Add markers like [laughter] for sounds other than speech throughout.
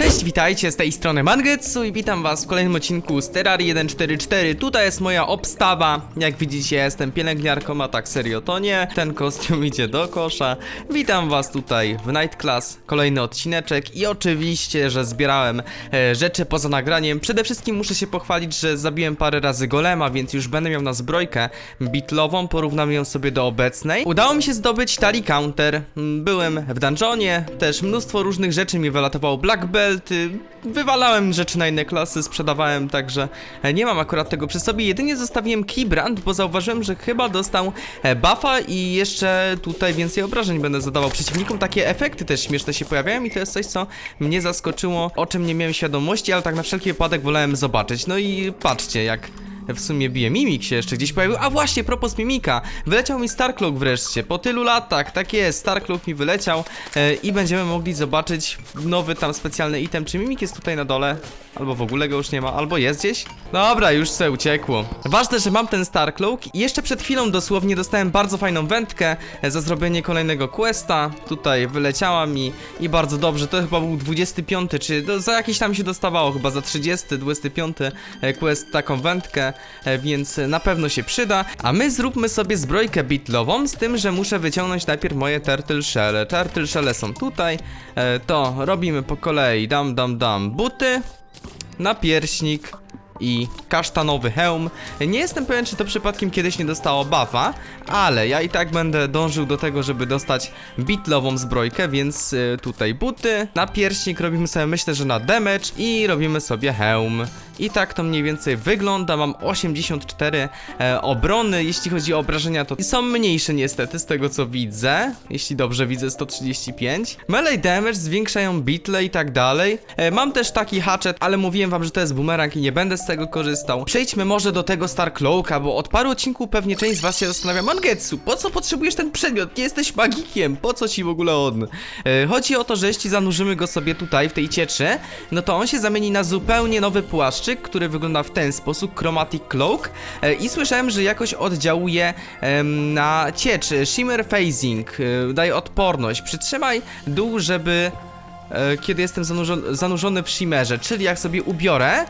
Cześć, witajcie z tej strony Mangetsu i witam was w kolejnym odcinku z Terrarii 1.4.4 Tutaj jest moja obstawa, jak widzicie jestem pielęgniarką, a tak serio to nie. Ten kostium idzie do kosza. Witam was tutaj w Night Class, kolejny odcineczek I oczywiście, że zbierałem e, rzeczy poza nagraniem. Przede wszystkim muszę się pochwalić, że zabiłem parę razy golema, więc już będę miał na zbrojkę bitlową. Porównam ją sobie do obecnej. Udało mi się zdobyć tali counter. Mm, Byłem w dungeonie, też mnóstwo różnych rzeczy mi wylatowało. Black Belt Wywalałem rzeczy na inne klasy, sprzedawałem, także e, nie mam akurat tego przy sobie. Jedynie zostawiłem Keybrand, bo zauważyłem, że chyba dostał e, buffa I jeszcze tutaj więcej obrażeń będę zadawał przeciwnikom. Takie efekty też śmieszne się pojawiają i to jest coś, co mnie zaskoczyło O czym nie miałem świadomości, ale tak na wszelki wypadek wolałem zobaczyć. No i patrzcie, jak w sumie bije. Mimik się jeszcze gdzieś pojawił. A właśnie, propos Mimika. Wyleciał mi Starcloak wreszcie. Po tylu latach, tak jest, Starcloak mi wyleciał e, i będziemy mogli zobaczyć nowy tam specjalny item. Czy Mimik jest tutaj na dole? Albo w ogóle go już nie ma, albo jest gdzieś? Dobra, już se uciekło. Ważne, że mam ten Starcloak i jeszcze przed chwilą dosłownie dostałem bardzo fajną wędkę e, za zrobienie kolejnego questa. Tutaj wyleciała mi i bardzo dobrze. To chyba był 25, czy do, za jakiś tam się dostawało, chyba za 30, 25 e, quest taką wędkę, więc na pewno się przyda. A my zróbmy sobie zbrojkę bitlową, z tym, że muszę wyciągnąć najpierw moje turtle shell. Turtle shell są tutaj. E, To robimy po kolei. Dam, dam, dam. Buty, napierśnik i kasztanowy hełm. Nie jestem pewien, czy to przypadkiem kiedyś nie dostało buffa, ale ja i tak będę dążył do tego, żeby dostać bitlową zbrojkę, więc y, tutaj buty, napierśnik robimy sobie myślę, że na damage i robimy sobie hełm. I tak to mniej więcej wygląda, mam 84 e, obrony, jeśli chodzi o obrażenia to są mniejsze niestety z tego co widzę, jeśli dobrze widzę 135. Melee damage zwiększają bitle i tak dalej. E, mam też taki hatchet, ale mówiłem wam, że to jest boomerang i nie będę z tego korzystał. Przejdźmy może do tego Starcloaka, bo od paru odcinków pewnie część z was się zastanawia, Mangetsu, po co potrzebujesz ten przedmiot? Nie jesteś magikiem, po co ci w ogóle on? E, chodzi o to, że jeśli zanurzymy go sobie tutaj w tej cieczy, no to on się zamieni na zupełnie nowy płaszczyk, który wygląda w ten sposób, Chromatic Cloak e, i słyszałem, że jakoś oddziałuje na ciecz, Shimmer Phasing, e, daje odporność, przytrzymaj dół, żeby e, kiedy jestem zanurzony, zanurzony w shimmerze, czyli jak sobie ubiorę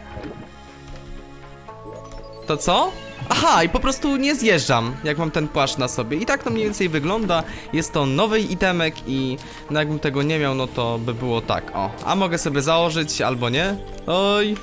to co? Aha, i po prostu nie zjeżdżam, jak mam ten płaszcz na sobie. I tak to mniej więcej wygląda. Jest to nowy itemek i no jakbym tego nie miał, no to by było tak, o. A mogę sobie założyć, albo nie. Oj.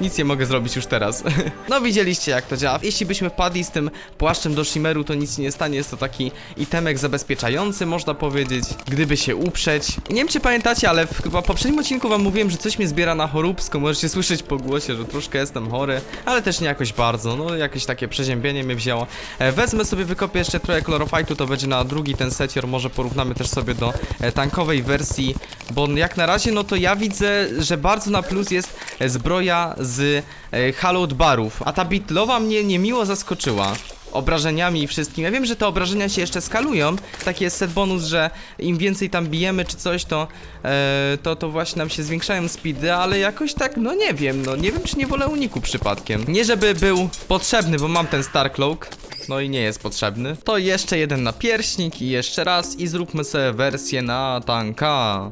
Nic nie mogę zrobić już teraz. [laughs] no widzieliście jak to działa. Jeśli byśmy wpadli z tym płaszczem do Shimmeru, to nic nie stanie. Jest to taki itemek zabezpieczający, można powiedzieć, gdyby się uprzeć. Nie wiem czy pamiętacie, ale w chyba poprzednim odcinku wam mówiłem, że coś mnie zbiera na choróbsko. Możecie słyszeć po głosie, że troszkę jestem chory, ale też nie jakoś bardzo. No jakieś takie przeziębienie mnie wzięło. E, wezmę sobie, wykopię jeszcze trochę chlorofajtu, to będzie na drugi ten secior. Może porównamy też sobie do e, tankowej wersji, bo jak na razie, no to ja widzę, że bardzo na plus jest e, zbroja z e, Hallowed Barów, a ta bitlowa mnie niemiło zaskoczyła obrażeniami i wszystkim. Ja wiem, że te obrażenia się jeszcze skalują. Taki jest set bonus, że im więcej tam bijemy czy coś, to, e, to, to właśnie nam się zwiększają speedy, ale jakoś tak, no nie wiem, no nie wiem, czy nie wolę uniku przypadkiem. Nie żeby był potrzebny, bo mam ten Starcloak. No i nie jest potrzebny. To jeszcze jeden na pierśnik i jeszcze raz i zróbmy sobie wersję na tanka.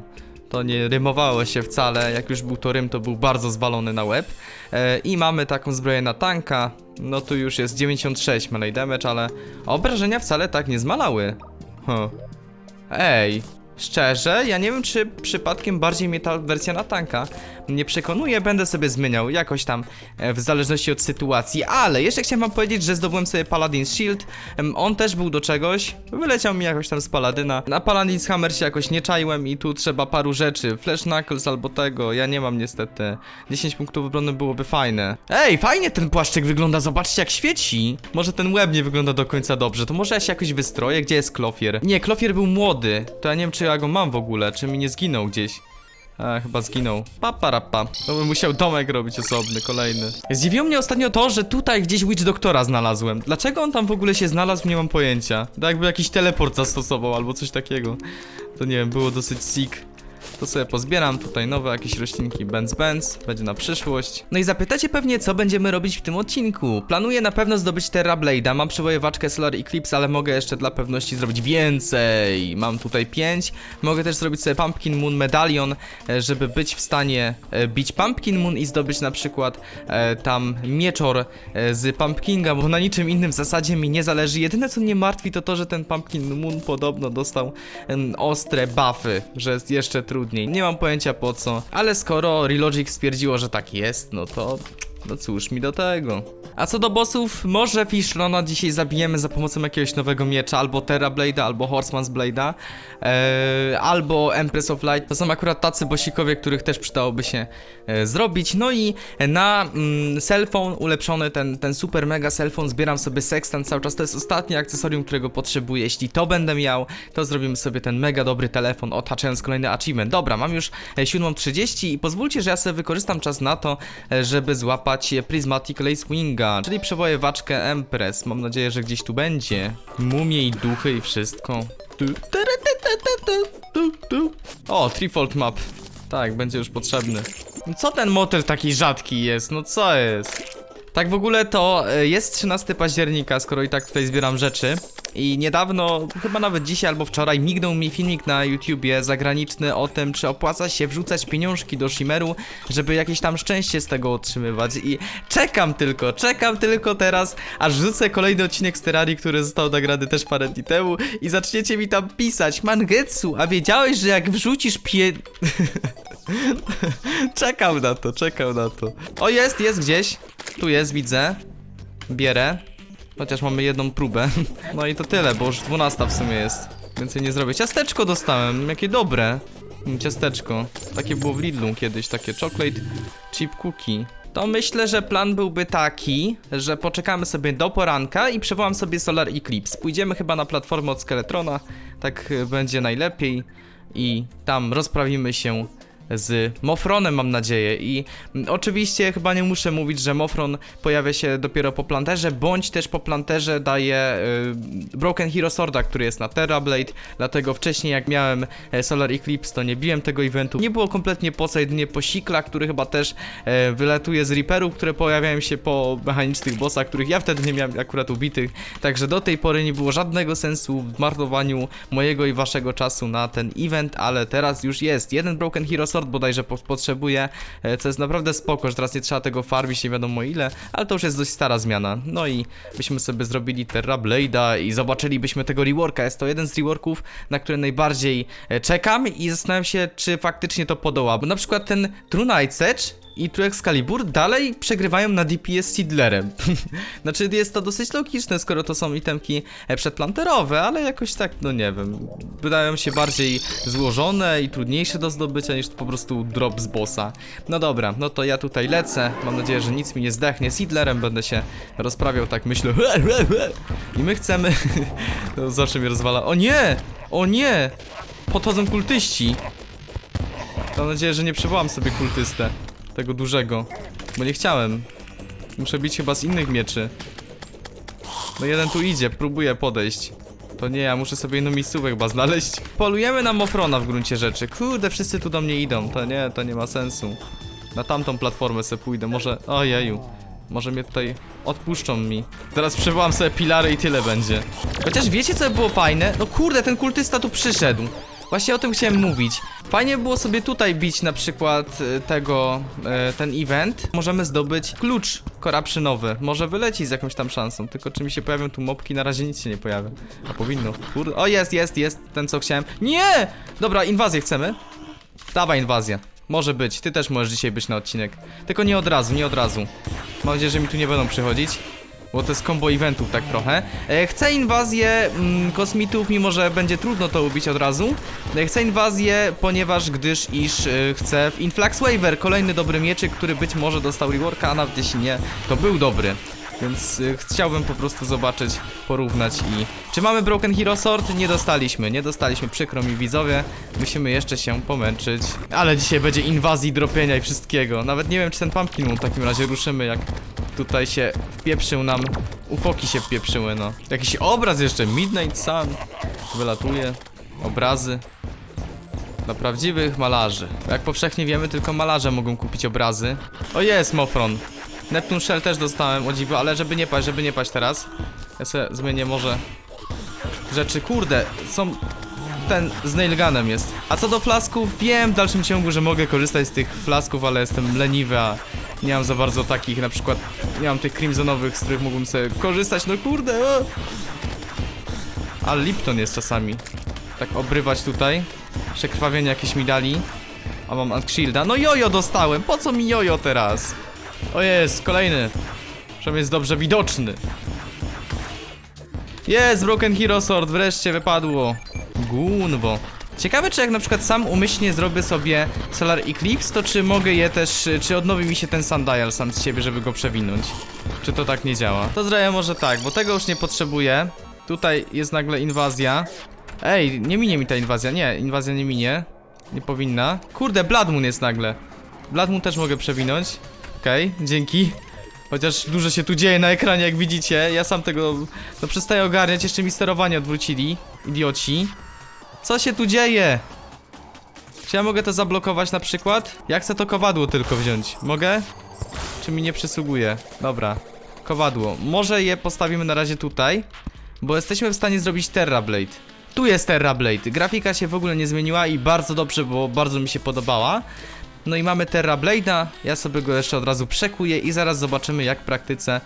To nie rymowało się wcale, jak już był to rym, to był bardzo zwalony na łeb. E, I mamy taką zbroję na tanka. No tu już jest 96 melee damage, ale obrażenia wcale tak nie zmalały. Huh. Ej, szczerze, ja nie wiem czy przypadkiem bardziej mnie ta wersja na tanka nie przekonuje, będę sobie zmieniał jakoś tam e, w zależności od sytuacji, ale jeszcze chciałem wam powiedzieć, że zdobyłem sobie Paladin's Shield, on też był do czegoś, wyleciał mi jakoś tam z Paladyna, na Paladin's Hammer się jakoś nie czaiłem i tu trzeba paru rzeczy, Flash Knuckles albo tego, ja nie mam niestety, 10 punktów obrony byłoby fajne. Ej, fajnie ten płaszczyk wygląda, zobaczcie jak świeci, może ten łeb nie wygląda do końca dobrze, to może ja się jakoś wystroję, gdzie jest Klofier? Nie, Klofier był młody, to ja nie wiem czy ja go mam w ogóle, czy mi nie zginął gdzieś. A, chyba zginął. Paparapa. To bym musiał domek robić osobny, kolejny. Zdziwiło mnie ostatnio to, że tutaj gdzieś Witch Doktora znalazłem. Dlaczego on tam w ogóle się znalazł, nie mam pojęcia. Tak jakby jakiś teleport zastosował albo coś takiego. To nie wiem, było dosyć sick. To sobie pozbieram tutaj nowe jakieś roślinki Benz Benz, będzie na przyszłość. No i zapytacie pewnie, co będziemy robić w tym odcinku. Planuję na pewno zdobyć Terra Blade'a, mam przywoływaczkę Solar Eclipse, ale mogę jeszcze dla pewności zrobić więcej. Mam tutaj 5. Mogę też zrobić sobie Pumpkin Moon Medalion, e, żeby być w stanie e, bić Pumpkin Moon i zdobyć na przykład e, tam mieczor z Pumpkinga, bo na niczym innym w zasadzie mi nie zależy. Jedyne co mnie martwi to to, że ten Pumpkin Moon podobno dostał ostre buffy, że jest jeszcze trudniej. Nie mam pojęcia po co, ale skoro Relogic stwierdziło, że tak jest, no to no cóż mi do tego. A co do bossów, może Fishrona dzisiaj zabijemy za pomocą jakiegoś nowego miecza, albo Terra Blade'a, albo Horseman's Blade'a, eee, albo Empress of Light. To są akurat tacy bossikowie, których też przydałoby się e, zrobić. No i na mm, cellphone ulepszony, ten, ten super mega cellphone, zbieram sobie sextant cały czas. To jest ostatnie akcesorium, którego potrzebuję. Jeśli to będę miał, to zrobimy sobie ten mega dobry telefon, otaczając kolejny achievement. Dobra, mam już e, 7.30 i pozwólcie, że ja sobie wykorzystam czas na to, e, żeby złapać e, Prismatic Lace Winga, czyli przewojewaczkę Empress. Mam nadzieję, że gdzieś tu będzie. Mumie i duchy i wszystko. O, Threefold Map. Tak, będzie już potrzebny. Co ten motyl taki rzadki jest? No co jest? Tak w ogóle to e, jest 13 października, skoro i tak tutaj zbieram rzeczy. I niedawno, chyba nawet dzisiaj albo wczoraj, mignął mi filmik na YouTubie zagraniczny o tym, czy opłaca się wrzucać pieniążki do Shimeru, żeby jakieś tam szczęście z tego otrzymywać. I czekam tylko, czekam tylko teraz, aż wrzucę kolejny odcinek z Terrarii, który został nagrany też parę dni temu i zaczniecie mi tam pisać, Mangetsu, a wiedziałeś, że jak wrzucisz pie... [laughs] czekam na to, czekam na to. O, jest, jest gdzieś. Tu jest, widzę. Bierę. Chociaż mamy jedną próbę. [laughs] No i to tyle, bo już 12 w sumie jest. Więcej nie zrobię. Ciasteczko dostałem, jakie dobre. Mm, Ciasteczko. Takie było w Lidlu kiedyś, takie chocolate chip cookie. To myślę, że plan byłby taki, że poczekamy sobie do poranka i przywołam sobie Solar Eclipse. Pójdziemy chyba na platformę od Skeletrona, tak y, będzie najlepiej. I tam rozprawimy się z Mofronem, mam nadzieję. I mm, oczywiście chyba nie muszę mówić, że Mofron pojawia się dopiero po planterze, bądź też po planterze daje y, Broken Hero Sworda, który jest na Terra Blade. Dlatego wcześniej, jak miałem e, Solar Eclipse, to nie biłem tego eventu. Nie było kompletnie po co, jedynie po Sikla, który chyba też e, wylatuje z Reaperów, które pojawiają się po mechanicznych bossach, których ja wtedy nie miałem akurat ubitych. Także do tej pory nie było żadnego sensu w marnowaniu mojego i waszego czasu na ten event, ale teraz już jest. Jeden Broken Hero Sword bodajże po potrzebuję, e, co jest naprawdę spoko, że teraz nie trzeba tego farmić nie wiadomo ile, ale to już jest dość stara zmiana. No i byśmy sobie zrobili Terra Blade'a i zobaczylibyśmy tego reworka. Jest to jeden z reworków, na który najbardziej e, czekam i zastanawiam się, czy faktycznie to podoła. Bo na przykład ten True Night Edge i True Excalibur dalej przegrywają na DPS Seedlerem. [laughs] znaczy jest to dosyć logiczne, skoro to są itemki e, przedplanterowe, ale jakoś tak, no nie wiem, wydają się bardziej złożone i trudniejsze do zdobycia niż po prostu drop z bossa. No dobra, no to ja tutaj lecę, mam nadzieję, że nic mi nie zdechnie, Seedlerem będę się rozprawiał, tak myślę. [laughs] I my chcemy... [laughs] no zawsze mnie rozwala. O nie! O nie! Podchodzą kultyści. Mam nadzieję, że nie przywołam sobie kultystę. Tego dużego. Bo nie chciałem. Muszę bić chyba z innych mieczy. No jeden tu idzie, próbuje podejść. To nie, ja muszę sobie inną miejscówkę chyba znaleźć. Polujemy na Mofrona w gruncie rzeczy. Kurde, wszyscy tu do mnie idą. To nie, to nie ma sensu. Na tamtą platformę se pójdę, może... Ojeju. Może mnie tutaj odpuszczą mi. Teraz przywołam sobie pilary i tyle będzie. Chociaż wiecie co by było fajne? No kurde, ten kultysta tu przyszedł. Właśnie o tym chciałem mówić. Fajnie było sobie tutaj bić na przykład e, tego, e, ten event. Możemy zdobyć klucz korapszynowy. Może wyleci z jakąś tam szansą. Tylko czy mi się pojawią tu mopki? Na razie nic się nie pojawia. A powinno. Kurde. O, jest, jest, jest. Ten co chciałem. Nie! Dobra, inwazję chcemy. Dawaj inwazję. Może być. Ty też możesz dzisiaj być na odcinek. Tylko nie od razu, nie od razu. Mam nadzieję, że mi tu nie będą przychodzić. Bo to jest combo eventów tak trochę. E, chcę inwazję mm, kosmitów, mimo że będzie trudno to ubić od razu. E, chcę inwazję, ponieważ gdyż iż e, chcę w Influx Waver, kolejny dobry mieczyk, który być może dostał reworka, a nawet jeśli nie, to był dobry. Więc y, chciałbym po prostu zobaczyć, porównać i... Czy mamy Broken Hero Sword? Nie dostaliśmy, nie dostaliśmy, przykro mi widzowie. Musimy jeszcze się pomęczyć. Ale dzisiaj będzie inwazji, dropienia i wszystkiego. Nawet nie wiem, czy ten Pumpkin Moon w takim razie ruszymy, jak tutaj się wpieprzył nam... Ufoki się wpieprzyły, no. Jakiś obraz jeszcze, Midnight Sun. Wylatuje. Obrazy. Dla prawdziwych malarzy. Jak powszechnie wiemy, tylko malarze mogą kupić obrazy. O jest, Mofron. Neptune Shell też dostałem, o dziwo, ale żeby nie paść, żeby nie paść teraz. Ja sobie zmienię może rzeczy. Kurde, są... Ten z nailgunem jest. A co do flasków, wiem w dalszym ciągu, że mogę korzystać z tych flasków, ale jestem leniwy, a nie mam za bardzo takich, na przykład nie mam tych crimsonowych, z których mógłbym sobie korzystać, no kurde, o! Ale Lipton jest czasami. Tak obrywać tutaj. Przekrwawienie jakieś mi dali. A mam Shielda. No jojo dostałem. Po co mi jojo teraz? O jest, kolejny. Przynajmniej jest dobrze widoczny. Jest, Broken Hero Sword, wreszcie wypadło. Gunwo. Ciekawe, czy jak na przykład sam umyślnie zrobię sobie Solar Eclipse, to czy mogę je też, czy odnowi mi się ten Sundial sam z siebie, żeby go przewinąć? Czy to tak nie działa? To zrobię może tak, bo tego już nie potrzebuję. Tutaj jest nagle inwazja. Ej, nie minie mi ta inwazja, nie, inwazja nie minie. Nie powinna. Kurde, Blood Moon jest nagle. Blood Moon też mogę przewinąć. Okej, dzięki. Chociaż dużo się tu dzieje na ekranie, jak widzicie. Ja sam tego no przestaję ogarniać, jeszcze mi sterowanie odwrócili. Idioci. Co się tu dzieje? Czy ja mogę to zablokować na przykład? Ja chcę to kowadło tylko wziąć. Mogę? Czy mi nie przysługuje? Dobra. Kowadło. Może je postawimy na razie tutaj, bo jesteśmy w stanie zrobić Terra Blade. Tu jest Terra Blade. Grafika się w ogóle nie zmieniła i bardzo dobrze, bo bardzo mi się podobała. No i mamy Terra Blade'a, ja sobie go jeszcze od razu przekuję i zaraz zobaczymy jak w praktyce.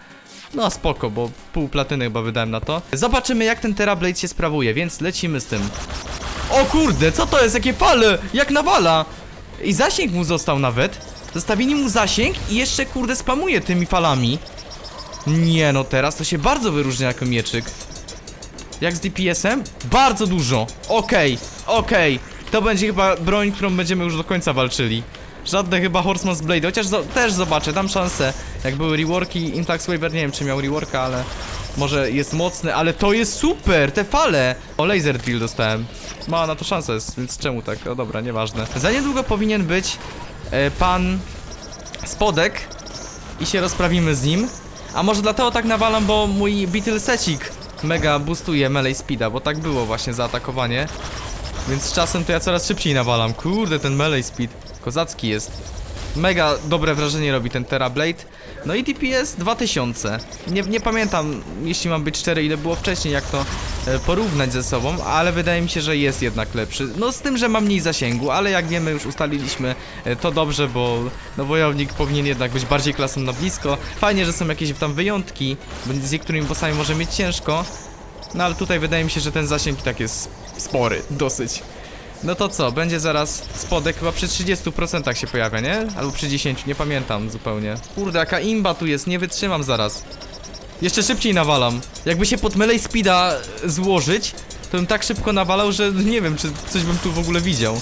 No spoko, bo pół platyny chyba wydałem na to. Zobaczymy jak ten Terra się sprawuje, więc lecimy z tym. O kurde, co to jest? Jakie fale? Jak nawala? I zasięg mu został nawet. Zostawili mu zasięg i jeszcze kurde spamuje tymi falami. Nie no, teraz to się bardzo wyróżnia jako mieczyk. Jak z DPS-em? Bardzo dużo. Okej, okej. To będzie chyba broń, którą będziemy już do końca walczyli Żadne chyba Horseman's Blade, chociaż zo też zobaczę, dam szansę. Jak były reworki, Influx Waver, nie wiem czy miał reworka, ale Może jest mocny, ale to jest super, te fale! O, laser drill dostałem. Ma na to szansę, więc czemu tak? O dobra, nieważne. Za niedługo powinien być e, pan Spodek I się rozprawimy z nim. A może dlatego tak nawalam, bo mój Beetle Secik Mega boostuje melee speeda, bo tak było właśnie zaatakowanie Więc z czasem to ja coraz szybciej nawalam Kurde, ten melee speed Kozacki jest. Mega dobre wrażenie robi ten Terra Blade. No i DPS 2000. Nie, nie pamiętam, jeśli mam być szczery, ile było wcześniej, jak to e, porównać ze sobą, ale wydaje mi się, że jest jednak lepszy. No z tym, że ma mniej zasięgu, ale jak wiemy, już ustaliliśmy e, to dobrze, bo no wojownik powinien jednak być bardziej klasą na blisko. Fajnie, że są jakieś tam wyjątki, z niektórymi bossami może mieć ciężko. No ale tutaj wydaje mi się, że ten zasięg i tak jest spory, dosyć. No to co, będzie zaraz spodek chyba przy 30% się pojawia, nie? Albo przy 10, nie pamiętam zupełnie. Kurde, jaka imba tu jest, nie wytrzymam zaraz. Jeszcze szybciej nawalam. Jakby się pod melee speeda złożyć, to bym tak szybko nawalał, że [laughs] nie wiem, czy coś bym tu w ogóle widział.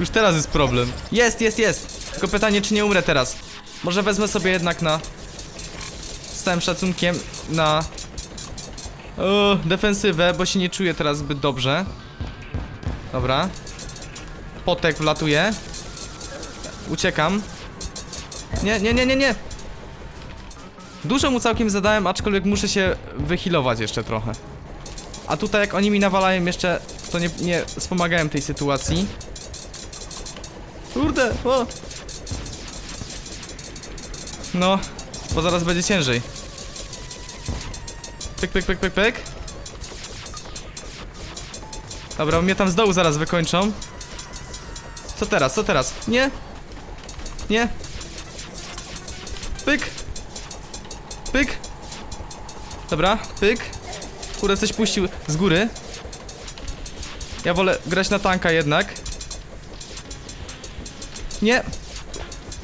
Już teraz jest problem. Jest, jest, jest. Tylko pytanie, czy nie umrę teraz. Może wezmę sobie jednak na... Z całym szacunkiem na... O, defensywę, bo się nie czuję teraz zbyt dobrze. Dobra. Potek wlatuje. Uciekam. Nie, nie, nie, nie, nie. Dużo mu całkiem zadałem, aczkolwiek muszę się wyhealować jeszcze trochę. A tutaj jak oni mi nawalają jeszcze, to nie, nie wspomagałem tej sytuacji. Kurde, o. No, bo zaraz będzie ciężej. Pyk, pyk, pyk, pyk, pyk. Dobra, mnie tam z dołu zaraz wykończą. Co teraz, co teraz? Nie? Nie? Pyk! Pyk! Dobra, pyk. Kurde, coś puścił z góry. Ja wolę grać na tanka jednak. Nie.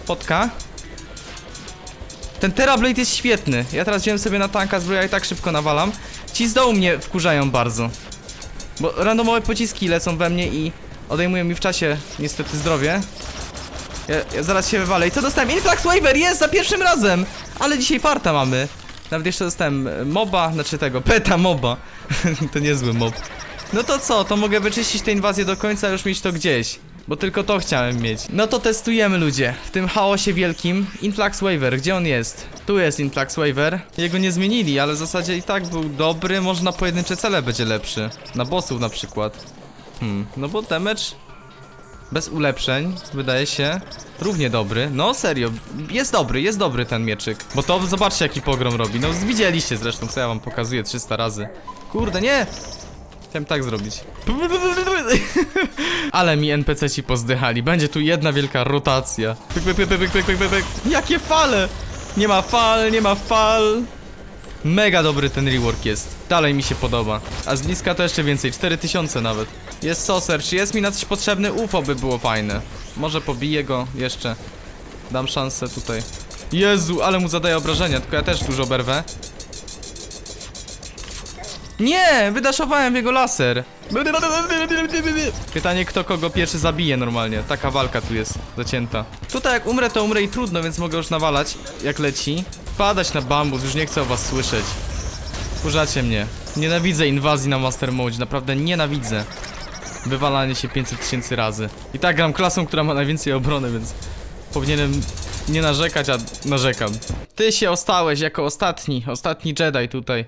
Potka. Ten Terrablade jest świetny. Ja teraz wziąłem sobie na tanka zbroja i tak szybko nawalam. Ci z dołu mnie wkurzają bardzo. Bo randomowe pociski lecą we mnie i odejmują mi w czasie niestety zdrowie. Ja, ja zaraz się wywalę. I co dostałem? Influx Waver! Jest! Za pierwszym razem! Ale dzisiaj farta mamy. Nawet jeszcze dostałem e, moba, znaczy tego, peta moba. [laughs] to niezły mob. No to co, to mogę wyczyścić tę inwazję do końca, już mieć to gdzieś. Bo tylko to chciałem mieć. No to testujemy ludzie. W tym chaosie wielkim. Influx Waver, gdzie on jest? Tu jest Influx Waver. Jego nie zmienili, ale w zasadzie i tak był dobry. Może na pojedyncze cele będzie lepszy. Na bossów na przykład. Hmm, no bo damage bez ulepszeń wydaje się równie dobry. No serio, jest dobry, jest dobry ten mieczyk. Bo to zobaczcie jaki pogrom robi. No widzieliście zresztą, co ja wam pokazuję 300 razy. Kurde, nie! Chciałem tak zrobić. [laughs] Ale mi NPC ci pozdychali. Będzie tu jedna wielka rotacja. Jakie fale! Nie ma fal, nie ma fal. Mega dobry ten rework jest. Dalej mi się podoba. A z bliska to jeszcze więcej, 4000 nawet. Jest soser, czy jest mi na coś potrzebny? UFO by było fajne. Może pobiję go jeszcze. Dam szansę tutaj. Jezu, ale mu zadaje obrażenia, tylko ja też dużo berwę. Nie! Wydaszowałem w jego laser! Pytanie, kto kogo pierwszy zabije normalnie. Taka walka tu jest, zacięta. Tutaj jak umrę, to umrę i trudno, więc mogę już nawalać, jak leci. Padać na bambus, już nie chcę o was słyszeć. Kurzacie mnie. Nienawidzę inwazji na Master Mode, naprawdę nienawidzę. Wywalanie się 500 tysięcy razy. I tak gram klasą, która ma najwięcej obrony, więc powinienem nie narzekać, a narzekam. Ty się ostałeś jako ostatni, ostatni Jedi tutaj.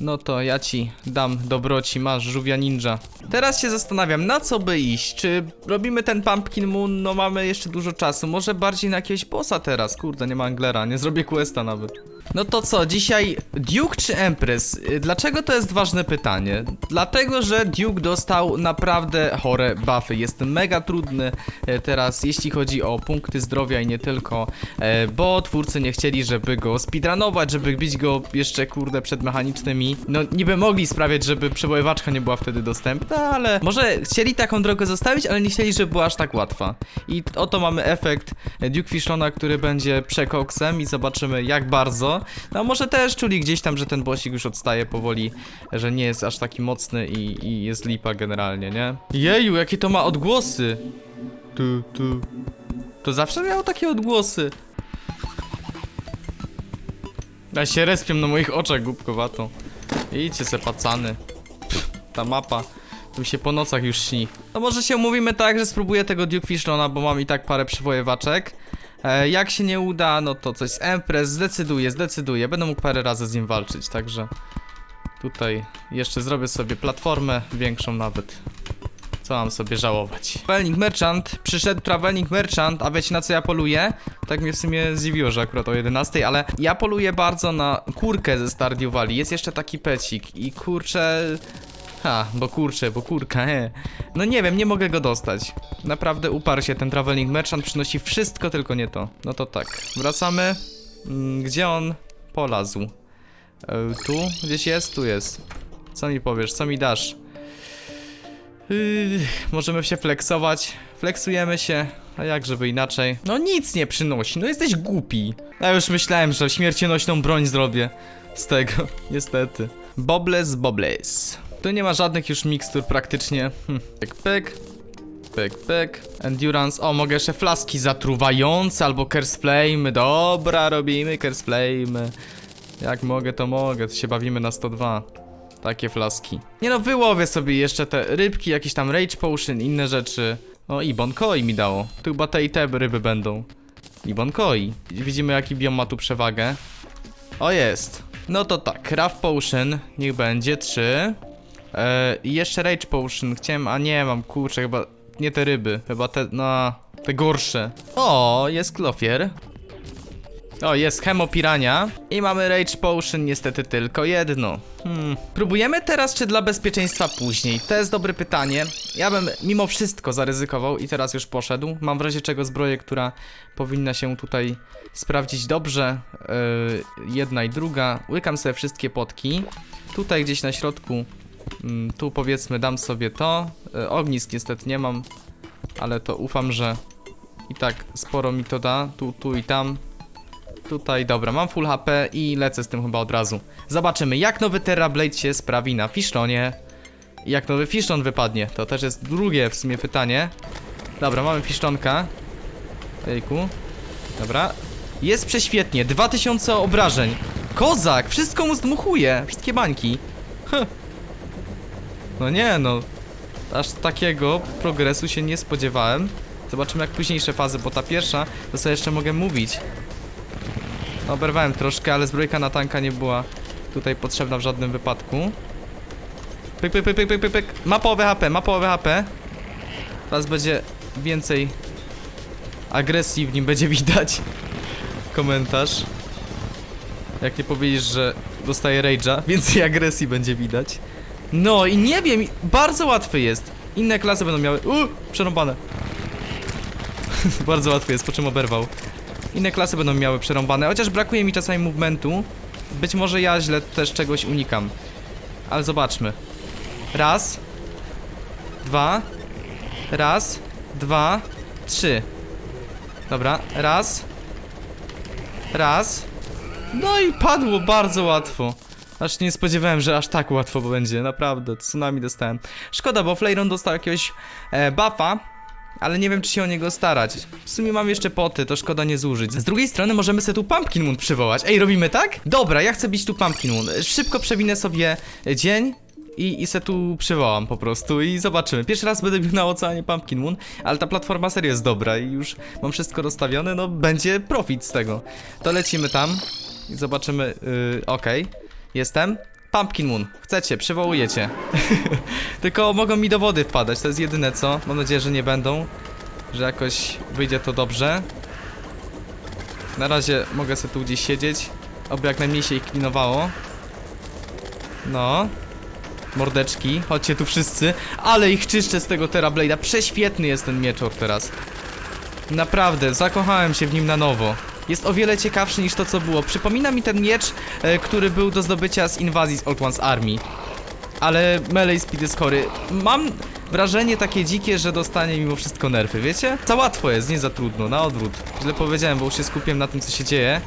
No to ja ci dam dobroci, masz żółwia ninja. Teraz się zastanawiam, na co by iść? Czy robimy ten Pumpkin Moon? No mamy jeszcze dużo czasu. Może bardziej na jakiegoś bossa teraz? Kurde, nie ma Anglera, nie zrobię questa nawet. No to co, dzisiaj Duke czy Empress? Y, Dlaczego to jest ważne pytanie? Dlatego, że Duke dostał naprawdę chore buffy. Jest mega trudny e, teraz, jeśli chodzi o punkty zdrowia i nie tylko, e, bo twórcy nie chcieli, żeby go speedrunować, żeby bić go jeszcze kurde przed mechanicznymi. No niby mogli sprawiać, żeby przewoływaczka nie była wtedy dostępna, ale może chcieli taką drogę zostawić, ale nie chcieli, żeby była aż tak łatwa. I oto mamy efekt Duke Fishlona, który będzie przekoksem i zobaczymy jak bardzo. No może też czuli gdzieś tam, że ten bossik już odstaje powoli, że nie jest aż taki mocny i, i jest lipa generalnie, nie? Jeju, jakie to ma odgłosy! Tu, tu. To zawsze miało takie odgłosy. A się respią na moich oczach głupkowato. Idźcie se pacany. Ta mapa. Tu mi się po nocach już śni. No może się umówimy tak, że spróbuję tego Duke Fishlona, bo mam i tak parę przywoływaczek. E, jak się nie uda, no to coś z Empress. Zdecyduję, zdecyduję. Będę mógł parę razy z nim walczyć, także... Tutaj jeszcze zrobię sobie platformę większą nawet. Co mam sobie żałować? Traveling Merchant, przyszedł Traveling Merchant, a wiecie na co ja poluję? Tak mnie w sumie zdziwiło, że akurat o 11, ale ja poluję bardzo na kurkę ze Stardew Valley. Jest jeszcze taki pecik i kurczę... Ha, bo kurczę, bo kurka, he. No nie wiem, nie mogę go dostać. Naprawdę uparł się ten Traveling Merchant, przynosi wszystko, tylko nie to. No to tak, wracamy. Mm, Gdzie on polazł? E, tu? Gdzieś jest? Tu jest. Co mi powiesz? Co mi dasz? Yy, możemy się flexować. Flexujemy się. A jak żeby inaczej? No nic nie przynosi, no jesteś głupi. Ja już myślałem, że śmiercionośną broń zrobię z tego, [laughs] niestety. Bobles, bobles. Tu nie ma żadnych już mikstur praktycznie. Hm. Pyk, pyk. Pyk, pyk. Endurance. O, mogę jeszcze flaski zatruwające albo curse flame. Dobra, robimy curse flame. Jak mogę, to mogę. To się bawimy na 102. Takie flaski. Nie no, wyłowię sobie jeszcze te rybki, jakieś tam rage potion, inne rzeczy. O, i bonkoi mi dało. Tu chyba te i te ryby będą. I bonkoi. Widzimy jaki biom ma tu przewagę. O, jest. No to tak, craft potion, niech będzie, trzy. Eee, I jeszcze rage potion chciałem, a nie mam, kurczę, chyba nie te ryby, chyba te, no, te gorsze. O, jest klofier. O, jest hemopirania i mamy Rage Potion, niestety tylko jedno. Hmm. Próbujemy teraz, czy dla bezpieczeństwa później? To jest dobre pytanie. Ja bym mimo wszystko zaryzykował i teraz już poszedł. Mam w razie czego zbroję, która powinna się tutaj sprawdzić dobrze. Yy, jedna i druga. Łykam sobie wszystkie potki. Tutaj gdzieś na środku, mm, tu powiedzmy dam sobie to. Yy, ognisk niestety nie mam, ale to ufam, że i tak sporo mi to da. Tu, tu i tam. Tutaj, dobra, mam full HP i lecę z tym chyba od razu. Zobaczymy, jak nowy Terrablade się sprawi na Fishtonie. I jak nowy Fishton wypadnie, to też jest drugie w sumie pytanie. Dobra, mamy Fishtonka. Ejku. Dobra. Jest prześwietnie, 2000 obrażeń. Kozak, wszystko mu zdmuchuje, wszystkie bańki. No nie no, aż takiego progresu się nie spodziewałem. Zobaczymy jak późniejsze fazy, bo ta pierwsza, to sobie jeszcze mogę mówić. Oberwałem troszkę, ale zbrojka na tanka nie była tutaj potrzebna w żadnym wypadku. Pyk, pyk, pyk, pyk, pyk, pyk, pyk. Ma połowę HP, ma połowę HP. Teraz będzie więcej agresji w nim będzie widać. [laughs] Komentarz. Jak nie powiedzieć, że dostaje rage'a, [laughs] więcej agresji będzie widać. No i nie wiem, bardzo łatwy jest. Inne klasy będą miały. U, przerąbane. [laughs] bardzo łatwy jest, po czym oberwał. Inne klasy będą miały przerąbane, chociaż brakuje mi czasami movementu. Być może ja źle też czegoś unikam. Ale zobaczmy. Raz. Dwa. Raz. Dwa. Trzy. Dobra, raz. Raz. No i padło bardzo łatwo. Aż nie spodziewałem, że aż tak łatwo będzie, naprawdę, tsunami dostałem. Szkoda, bo Flayron dostał jakiegoś e, buffa, ale nie wiem, czy się o niego starać. W sumie mam jeszcze poty, to szkoda nie zużyć. Z drugiej strony możemy sobie tu Pumpkin Moon przywołać. Ej, robimy tak? Dobra, ja chcę bić tu Pumpkin Moon. Szybko przewinę sobie dzień i, i se tu przywołam po prostu i zobaczymy. Pierwszy raz będę bił na oceanie Pumpkin Moon, ale ta platforma serio jest dobra i już mam wszystko rozstawione, no będzie profit z tego. To lecimy tam i zobaczymy, yy, okej, jestem. Pumpkin Moon, chcecie, przywołujecie. [laughs] Tylko mogą mi do wody wpadać, to jest jedyne co. Mam nadzieję, że nie będą, że jakoś wyjdzie to dobrze. Na razie mogę sobie tu gdzieś siedzieć, oby jak najmniej się ich klinowało. No, Mordeczki, chodźcie tu wszyscy. Ale ich czyszczę z tego Terablade'a. Prześwietny jest ten mieczor teraz. Naprawdę, zakochałem się w nim na nowo. Jest o wiele ciekawszy niż to, co było. Przypomina mi ten miecz, e, który był do zdobycia z inwazji z Old One's Army. Ale melee speed jest chory. Mam wrażenie takie dzikie, że dostanie mimo wszystko nerfy, wiecie? Za łatwo jest, nie za trudno, na odwrót. Źle powiedziałem, bo już się skupiłem na tym, co się dzieje.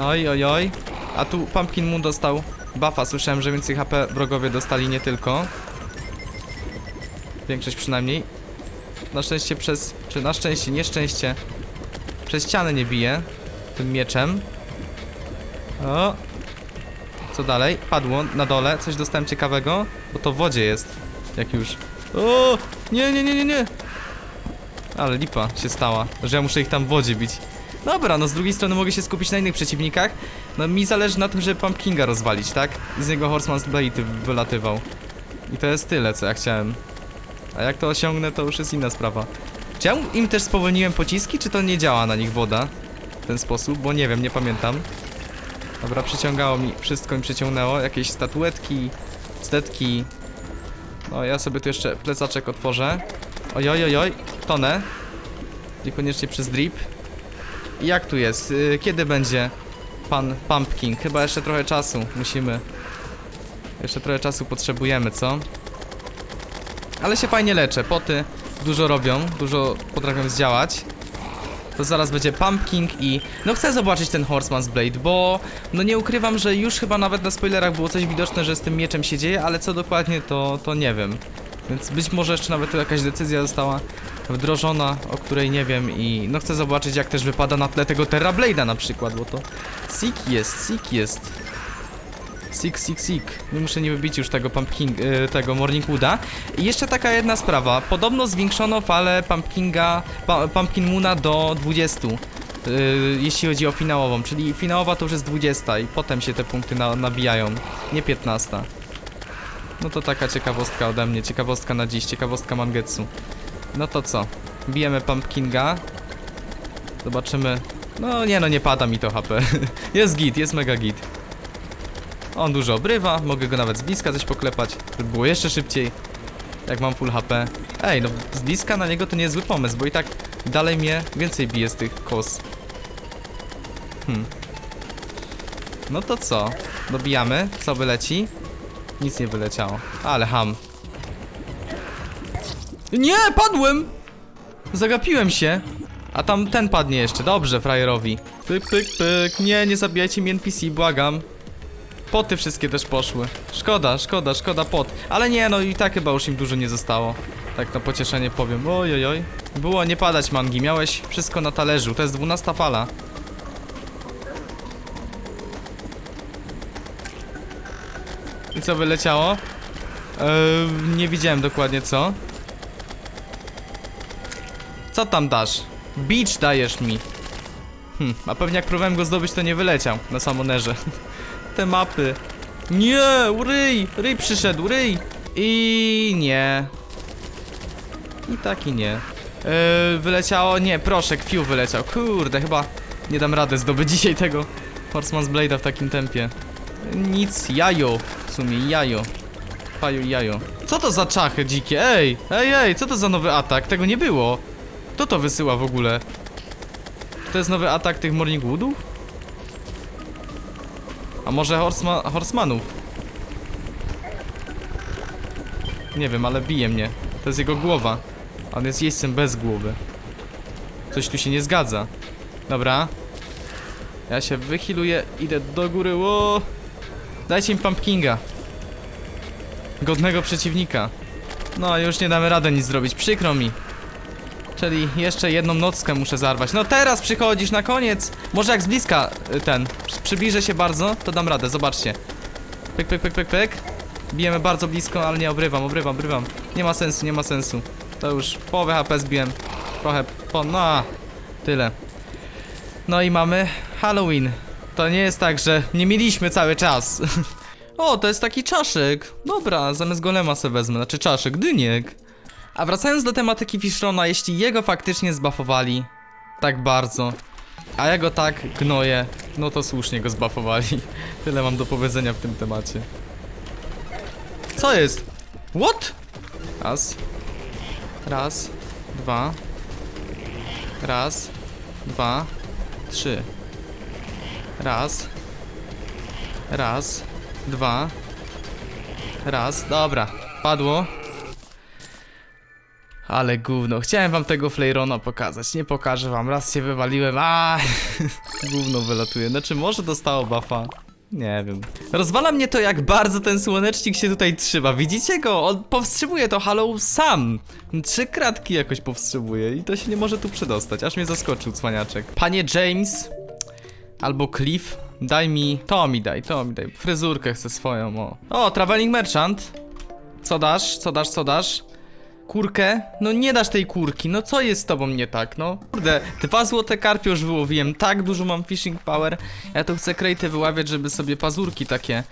Oj, oj, oj. A tu Pumpkin Moon dostał buffa. Słyszałem, że więcej HP wrogowie dostali nie tylko. Większość przynajmniej. Na szczęście przez... Czy na szczęście, nieszczęście. Przez ścianę nie bije. Tym mieczem. O. Co dalej? Padło na dole. Coś dostałem ciekawego. Bo to w wodzie jest. Jak już. O! Nie, nie, nie, nie, nie. Ale lipa się stała, że ja muszę ich tam w wodzie bić. Dobra, no z drugiej strony mogę się skupić na innych przeciwnikach. No mi zależy na tym, żeby Pumpkinga rozwalić, tak? Z niego Horseman's Blade wylatywał. I to jest tyle, co ja chciałem. A jak to osiągnę, to już jest inna sprawa. Czy ja im też spowolniłem pociski, czy to nie działa na nich woda? W ten sposób, bo nie wiem, nie pamiętam. Dobra, przyciągało mi, wszystko mi przyciągnęło. Jakieś statuetki, stetki. No, ja sobie tu jeszcze plecaczek otworzę. Oj, oj, oj, oj, tonę. Niekoniecznie przez drip. I jak tu jest? Y, Kiedy będzie pan Pumpkin? Chyba jeszcze trochę czasu musimy. Jeszcze trochę czasu potrzebujemy, co? Ale się fajnie leczę. Poty dużo robią, dużo potrafią zdziałać. To zaraz będzie Pumpkin i... No chcę zobaczyć ten Horseman's Blade, bo... No nie ukrywam, że już chyba nawet na spoilerach było coś widoczne, że z tym mieczem się dzieje, ale co dokładnie to, to nie wiem. Więc być może jeszcze nawet tu jakaś decyzja została wdrożona, o której nie wiem i no chcę zobaczyć jak też wypada na tle tego Terra Blade'a na przykład, bo to sick jest, sick jest. Sick, sick, sick. Nie muszę nie wybić już tego pumpkin, y, tego Morning Wooda. I jeszcze taka jedna sprawa. Podobno zwiększono falę pumpkinga, pu- pumpkin moona do 20. y, jeśli chodzi o finałową, czyli finałowa to już jest 20 i potem się te punkty na, nabijają, nie 15. No to taka ciekawostka ode mnie, ciekawostka na dziś, ciekawostka Mangetsu. No to co? Bijemy Pumpkinga. Zobaczymy. No nie no, nie pada mi to HP. [laughs] jest git, jest mega git. On dużo obrywa, mogę go nawet z bliska coś poklepać, żeby było jeszcze szybciej. Jak mam full HP. Ej, no z bliska na niego to nie jest zły pomysł, bo i tak dalej mnie więcej bije z tych kos. Hmm. No to co? Dobijamy? Co wyleci? Nic nie wyleciało. Ale ham. Nie, padłem! Zagapiłem się. A tam ten padnie jeszcze. Dobrze, frajerowi. Pyk, pyk, pyk. Nie, nie zabijajcie mi NPC, błagam. Poty wszystkie też poszły. Szkoda, szkoda, szkoda pot. Ale nie, no i tak chyba już im dużo nie zostało. Tak na pocieszenie powiem. Oj, oj, oj. Było nie padać mangi, miałeś wszystko na talerzu. To jest dwunasta fala. I co wyleciało? Eee, nie widziałem dokładnie co. Co tam dasz? Beach dajesz mi. Hm, a pewnie jak próbowałem go zdobyć, to nie wyleciał na samonerze. [laughs] Te mapy. Nie, ryj, ryj przyszedł, ryj. I nie. I tak i nie. Yy, wyleciało, nie, proszę, Q wyleciał. Kurde, chyba nie dam rady zdobyć [laughs] dzisiaj tego Horseman's Blade'a w takim tempie. Nic, jajo, w sumie jajo. Paju jajo. Co to za czachy dzikie? Ej, ej, ej, co to za nowy atak? Tego nie było. Kto to wysyła w ogóle? To jest nowy atak tych Morningwoodów? A może Horsema Horsemanów? Nie wiem, ale bije mnie. To jest jego głowa. On jest jeźdźcem bez głowy. Coś tu się nie zgadza. Dobra. Ja się wychiluję, idę do góry. Ło! Dajcie im pumpkinga. Godnego przeciwnika. No, już nie damy rady nic zrobić, przykro mi. Czyli jeszcze jedną nockę muszę zarwać. No teraz przychodzisz na koniec. Może jak z bliska y, ten. Przy- Przybliżę się bardzo, to dam radę, zobaczcie. Pyk, pyk, pyk, pyk, pyk. Bijemy bardzo blisko, ale nie obrywam, obrywam, obrywam. Nie ma sensu, nie ma sensu. To już połowę HP zbiłem. Trochę po... no. Tyle. No i mamy Halloween. To nie jest tak, że nie mieliśmy cały czas. [laughs] o, to jest taki czaszek. Dobra, zamiast golema se wezmę, znaczy czaszek, dyniek. A wracając do tematyki Fishrona, jeśli jego faktycznie zbafowali tak bardzo, a ja go tak gnoję, no to słusznie go zbafowali. [laughs] Tyle mam do powiedzenia w tym temacie. Co jest? What? Raz. Raz. Dwa. Raz. Dwa. Trzy. Raz. Raz. Dwa. Raz. Dobra. Padło. Ale gówno, chciałem wam tego Flayrona pokazać, nie pokażę wam, raz się wywaliłem, a [laughs] Gówno wylatuje, znaczy może dostało buffa, nie wiem. Rozwala mnie to jak bardzo ten słonecznik się tutaj trzyma, widzicie go? On powstrzymuje to Hollow sam. Trzy kratki jakoś powstrzymuje i to się nie może tu przedostać, aż mnie zaskoczył cwaniaczek. Panie James, albo Cliff, daj mi, to mi daj, to mi daj, fryzurkę chcę swoją, o. O, Traveling Merchant, co dasz, co dasz, co dasz? Kurkę? No nie dasz tej kurki, no co jest z tobą nie tak, no? Kurde, dwa złote karpie już wyłowiłem, tak dużo mam fishing power. Ja tu chcę krejty wyławiać, żeby sobie pazurki takie,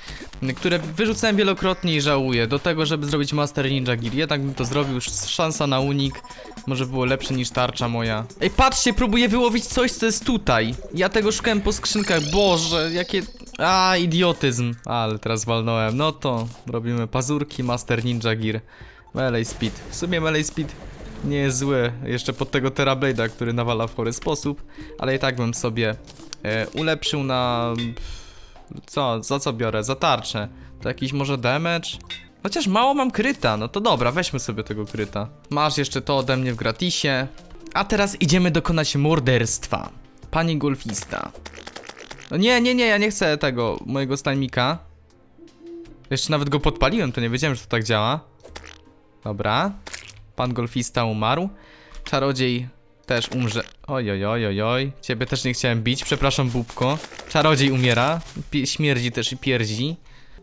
które wyrzucałem wielokrotnie i żałuję. Do tego, żeby zrobić Master Ninja Gear. Jednak bym to zrobił, szansa na unik. Może było lepsze niż tarcza moja. Ej, patrzcie, próbuję wyłowić coś, co jest tutaj. Ja tego szukałem po skrzynkach, boże, jakie... A, idiotyzm. Ale teraz walnąłem. No to robimy pazurki Master Ninja Gear. Melee Speed. W sumie Melee Speed nie jest zły. Jeszcze pod tego Terablade'a, który nawala w chory sposób. Ale i tak bym sobie e, ulepszył na... Co? Za co biorę? Za tarczę. To jakiś może damage? Chociaż mało mam kryta, no to dobra, weźmy sobie tego kryta. Masz jeszcze to ode mnie w gratisie. A teraz idziemy dokonać morderstwa. Pani golfista. No nie, nie, nie, ja nie chcę tego, mojego stajmika. Jeszcze nawet go podpaliłem, to nie wiedziałem, że to tak działa. Dobra. Pan golfista umarł. Czarodziej też umrze. Oj, oj, oj, oj, oj. Ciebie też nie chciałem bić, przepraszam, Bubko. Czarodziej umiera. Pi śmierdzi też i pierdzi.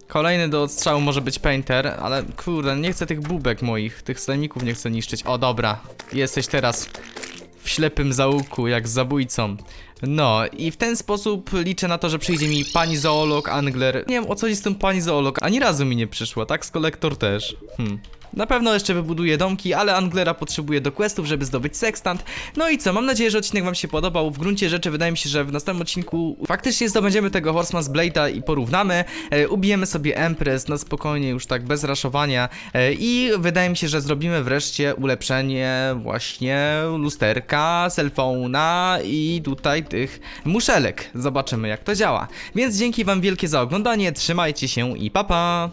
Kolejny do odstrzału może być Painter, ale kurde, nie chcę tych bubek moich, tych stajników nie chcę niszczyć. O, dobra. Jesteś teraz w ślepym zaułku, jak z zabójcą. No, i w ten sposób liczę na to, że przyjdzie mi pani zoolog, angler. Nie wiem o co jest z tym pani zoolog, ani razu mi nie przyszła, tak? Z kolektor też. Hmm. Na pewno jeszcze wybuduję domki, ale Anglera potrzebuje do questów, żeby zdobyć sextant. No i co, mam nadzieję, że odcinek wam się podobał. W gruncie rzeczy wydaje mi się, że w następnym odcinku faktycznie zdobędziemy tego Horseman's Blade'a i porównamy. E, ubijemy sobie Empress na spokojnie, już tak bez raszowania. E, I wydaje mi się, że zrobimy wreszcie ulepszenie właśnie lusterka, cellphone'a i tutaj tych muszelek. Zobaczymy jak to działa. Więc dzięki wam wielkie za oglądanie, trzymajcie się i pa pa!